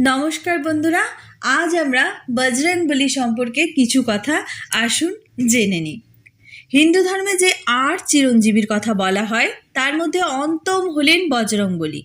নমস্কার বন্ধুরা, আজ আমরা বজরং বলি সম্পর্কে কিছু কথা আসুন জেনে নিই। হিন্দু ধর্মে যে আট চিরঞ্জীবীর কথা বলা হয়, তার মধ্যে অন্তম হলেন বজরং বলি।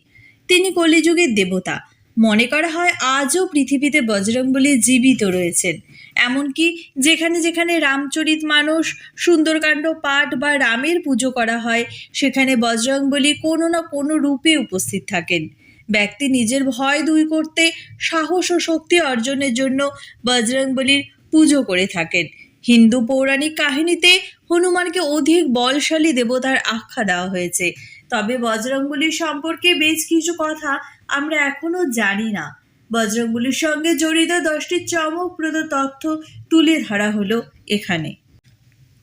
তিনি কলিযুগের দেবতা। মনে করা হয় আজও পৃথিবীতে বজরং বলি জীবিত রয়েছেন। এমনকি যেখানে যেখানে রামচরিত মানুষ, সুন্দরকাণ্ড পাঠ বা রামের পুজো করা হয়, সেখানে বজরং বলি কোনো না কোনো রূপে উপস্থিত থাকেন। ব্যক্তি নিজের ভয় দূর করতে সাহস ও শক্তি অর্জনের জন্য বজরংবলির পুজো করে থাকেন। হিন্দু পৌরাণিক কাহিনীতে হনুমানকে অধিক বলশালী দেবতার আখ্যা দেওয়া হয়েছে। তবে বজরংবলির সম্পর্কে বেশ কিছু কথা আমরা এখনও জানি না। বজরংবলির সঙ্গে জড়িত দশটি চমকপ্রদ তথ্য তুলে ধরা হলো এখানে।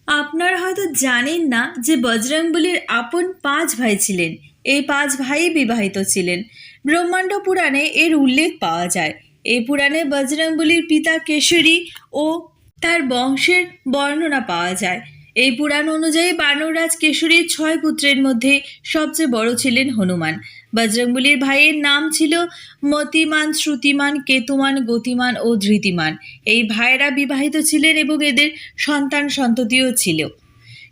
আপনারা হয়তো জানেন না যে বজরংবলির আপন পাঁচ ভাই ছিলেন। এই পাঁচ ভাই বিবাহিত ছিলেন। ব্রহ্মাণ্ড পুরাণে এর উল্লেখ পাওয়া যায়। এই পুরাণে বজরংবলির পিতা কেশরী ও তার বংশের বর্ণনা পাওয়া যায়। এই পুরাণ অনুযায়ী বানররাজ কেশরীর ছয় পুত্রের মধ্যে সবচেয়ে বড় ছিলেন হনুমান। বজরংবলির ভাইয়ের নাম ছিল মতিমান, শ্রুতিমান, কেতুমান, গতিমান ও ধৃতিমান। এই ভাইয়েরা বিবাহিত ছিলেন এবং এদের সন্তান সন্ততিও ছিল।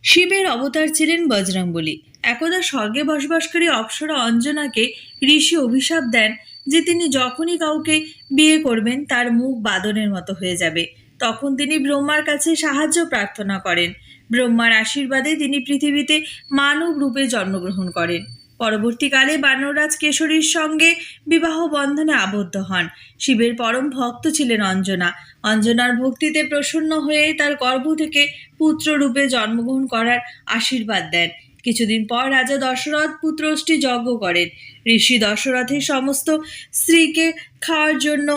শিবের অবতার ছিলেন বজরংবলী। একদা স্বর্গে বসবাসকারী অপ্সরা অঞ্জনাকে ঋষি অভিশাপ দেন যে তিনি যখনই কাউকে বিয়ে করবেন তার মুখ বাদনের মতো হয়ে যাবে। তখন তিনি ব্রহ্মার কাছে সাহায্য প্রার্থনা করেন। ব্রহ্মার আশীর্বাদে তিনি পৃথিবীতে মানব রূপে জন্মগ্রহণ করেন। পরবর্তীকালে বানররাজ কেশরীর সঙ্গে বিবাহ বন্ধনে আবদ্ধ হন। শিবের পরম ভক্ত ছিলেন অঞ্জনা। অঞ্জনার ভক্তিতে প্রসন্ন হয়ে তার গর্ভ থেকে পুত্ররূপে জন্মগ্রহণ করার আশীর্বাদ দেন। কিছুদিন পর রাজা দশরথ পুত্রষ্টি যজ্ঞ করেন। ঋষি দশরথের সমস্ত স্ত্রীকে খাওয়ার জন্য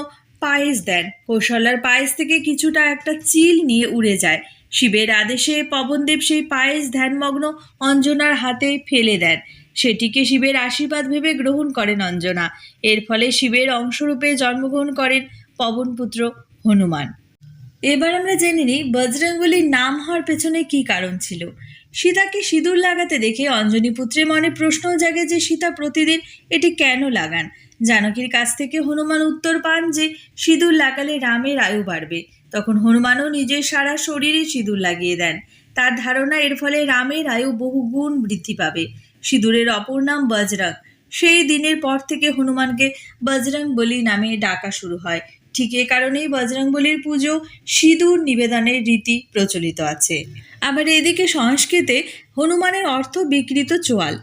পায়েস দেন। কৌশলার পায়েস থেকে কিছুটা একটা চিল নিয়ে উড়ে যায়। শিবের আদেশে পবনদেব সেই পায়েস ধ্যানমগ্ন অঞ্জনার হাতে ফেলে দেন। সেটিকে শিবের আশীর্বাদ ভেবে গ্রহণ করেন অঞ্জনা। এর ফলে শিবের অংশরূপে জন্মগ্রহণ করেন পবনপুত্র হনুমান। এবার আমরা জেনে নিই বজরঙ্গলির নাম হওয়ার পেছনে কী কারণ ছিল। সীতাকে সিঁদুর লাগাতে দেখে অঞ্জনী পুত্রের মনে প্রশ্ন জাগে যে, সীতা প্রতিদিন এটি কেন লাগান? জানকীর কাছ থেকে হনুমান উত্তর পান যে, সিঁদুর লাগালে রামের আয়ু বাড়বে। তখন হনুমানও নিজের সারা শরীরে সিঁদুর লাগিয়ে দেন। তার ধারণা, এর ফলে রামের আয়ু বহু গুণ বৃদ্ধি পাবে। সিঁদুরের অপর নাম বজরং। সেই দিনের পর থেকে হনুমানকে বজরং বলি নামে ডাকা শুরু হয়। ঠিক এ কারণেই বজরং বলির পুজো সিঁদুর নিবেদনের রীতি প্রচলিত আছে। আবার এদিকে সংস্কৃতে হনুমানের অর্থ বিকৃত চোয়াল।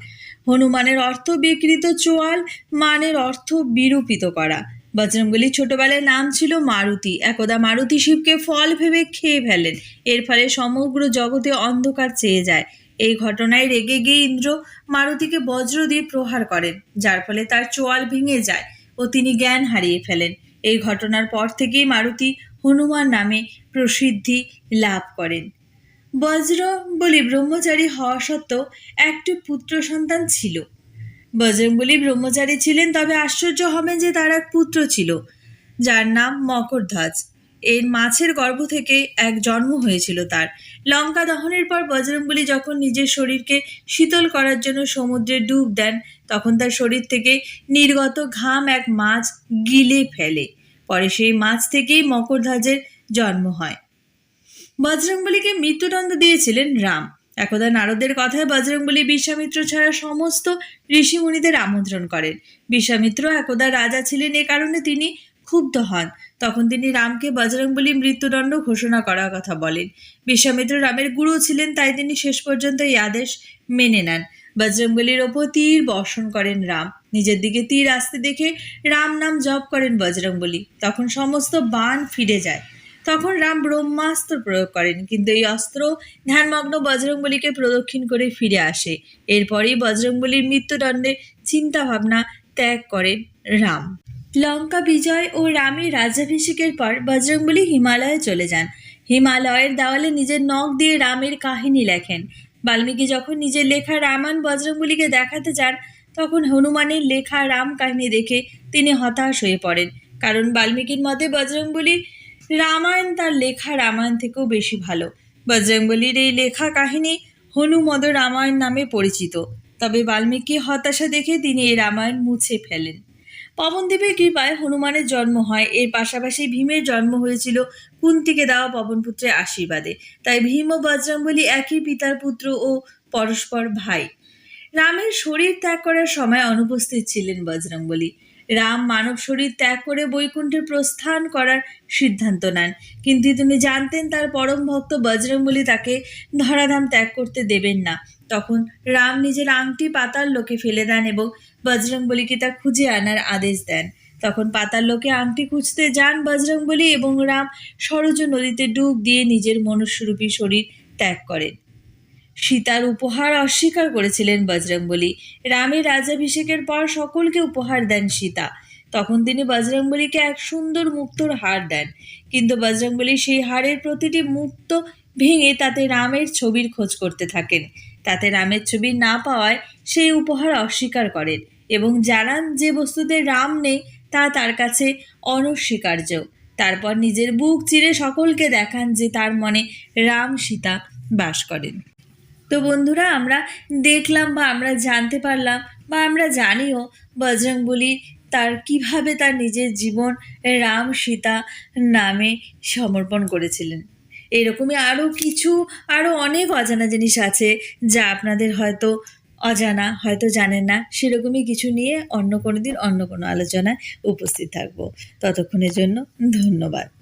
হনুমানের অর্থ বিকৃত চোয়াল মানের অর্থ বিরূপিত করা। বজরংবলী ছোটবেলায় নাম ছিল মারুতি। একদা মারুতি শিবকে ফল ভেবে খেয়ে ফেলেন এর ফলে সমগ্র জগতে অন্ধকার চেয়ে যায়। এই ঘটনায় রেগে গিয়ে ইন্দ্র মারুতিকে বজ্র দিয়ে প্রহার করেন, যার ফলে তার চোয়াল ভেঙে যায় ও তিনি জ্ঞান হারিয়ে ফেলেন। এই ঘটনার পর থেকেই মারুতি হনুমান নামে প্রসিদ্ধি লাভ করেন। বজ্র বলি ব্রহ্মচারী হওয়া সত্ত্বেও একটি পুত্র সন্তান ছিল। বজরংবলী ব্রহ্মচারী ছিলেন, তবে আশ্চর্য হবেন যে তার এক পুত্র ছিল, যার নাম মকরধ্বজ। এর মাছের গর্ভ থেকে এক জন্ম হয়েছিল তার। লঙ্কা দহনের পর বজরংবলী যখন নিজের শরীরকে শীতল করার জন্য সমুদ্রে ডুব দেন, তখন তার শরীর থেকে নির্গত ঘাম এক মাছ গিলে ফেলে। পরে সেই মাছ থেকেই মকরধ্বজের জন্ম হয়। বজরংবলীকে মৃত্যুদণ্ড দিয়েছিলেন রাম। একদা নারদের কথায় বজরংবলী বিশ্বামিত্র ছাড়া সমস্ত ঋষিমুনিদের আমন্ত্রণ করেন। বিশ্বামিত্র একদা রাজা ছিলেন এ কারণে তিনি ক্ষুব্ধ হন। তখন তিনি রামকে বজরংবলী মৃত্যুদণ্ড ঘোষণা করার কথা বলেন। বিশ্বামিত্র রামের গুরু ছিলেন, তাই তিনি শেষ পর্যন্ত এই আদেশ মেনে নেন। বজরংবলীর ওপর তীর বর্ষণ করেন রাম। নিজের দিকে তীর আসতে দেখে রাম নাম জপ করেন বজরংবলী। তখন সমস্ত বাণ ফিরে যায়। তখন রাম ব্রহ্মাস্ত্র প্রয়োগ করেন, কিন্তু এই অস্ত্র ধ্যানমগ্ন বজরংবলীকে প্রদক্ষিণ করে ফিরে আসে। এরপরেই বজরংবলীর মৃত্যুদণ্ডের চিন্তাভাবনা ত্যাগ করেন রাম। লঙ্কা বিজয় ও রামের রাজ্যাভিষেকের পর বজরংবলী হিমালয়ে চলে যান। হিমালয়ের দেওয়ালে নিজের নখ দিয়ে রামের কাহিনী লেখেন। বাল্মীকি যখন নিজের লেখা রামায়ণ বজরংবলীকে দেখাতে যান, তখন হনুমানের লেখা রাম কাহিনী দেখে তিনি হতাশ হয়ে পড়েন। কারণ বাল্মীকির মতে বজরংবলী রামায়ণ তার লেখা রামায়ণ থেকেও বেশি ভালো। বজরংবলীর এই লেখা কাহিনী হনুমদ রামায়ণ নামে পরিচিত। তবে বাল্মীকি হতাশা দেখে তিনি এই রামায়ণ মুছে ফেলেন। পবনদেবের কৃপায় হনুমানের জন্ম হয়। এর পাশাপাশি ভীমের জন্ম হয়েছিল কুন্তিকে দেওয়া পবনপুত্রের আশীর্বাদে। তাই ভীম ও বজরঙ্গলী একই পিতার পুত্র ও পরস্পর ভাই। রামের শরীর ত্যাগ করার সময় অনুপস্থিত ছিলেন বজরংবলী। রাম মানব শরীর ত্যাগ করে বৈকুণ্ঠে প্রস্থান করার সিদ্ধান্ত নেন। কিন্তু তিনি জানতেন তার পরম ভক্ত বজরংবলী তাকে ধরাধাম ত্যাগ করতে দেবেন না। তখন রাম নিজের আংটি পাতার লোকে ফেলে দেন এবং বজরংবলীকে তা খুঁজে আনার আদেশ দেন। তখন পাতার লোকে আংটি খুঁজতে যান বজরংবলী এবং রাম সরজ নদীতে ডুব দিয়ে নিজের মনুষ্যরূপী শরীর ত্যাগ করেন। সীতার উপহার অস্বীকার করেছিলেন বজরংবলী। রামের রাজাভিষেকের পর সকলকে উপহার দেন সীতা। তখন তিনি বজরংবলীকে এক সুন্দর মুক্তোর হার দেন। কিন্তু বজরংবলী সেই হারের প্রতিটি মুক্ত ভেঙে তাতে রামের ছবির খোঁজ করতে থাকেন। তাতে রামের ছবি না পাওয়ায় সেই উপহার অস্বীকার করেন এবং জানান যে বস্তুতে রাম নেই, তা তার কাছে অনস্বীকার্য। তারপর নিজের বুক চিরে সকলকে দেখান যে তার মনে রাম সীতা বাস করেন। তো বন্ধুরা, আমরা দেখলাম বা আমরা জানতে পারলাম বা আমরা জানিও বজরংবলী তার কীভাবে তার নিজের জীবন রাম সীতা নামে সমর্পণ করেছিলেন। এরকমই আরও কিছু আরও অনেক অজানা জিনিস আছে যা আপনাদের হয়তো অজানা, হয়তো জানেন না। সেরকমই কিছু নিয়ে অন্য কোনো দিন অন্য কোনো আলোচনায় উপস্থিত থাকব। ততক্ষণের জন্য ধন্যবাদ।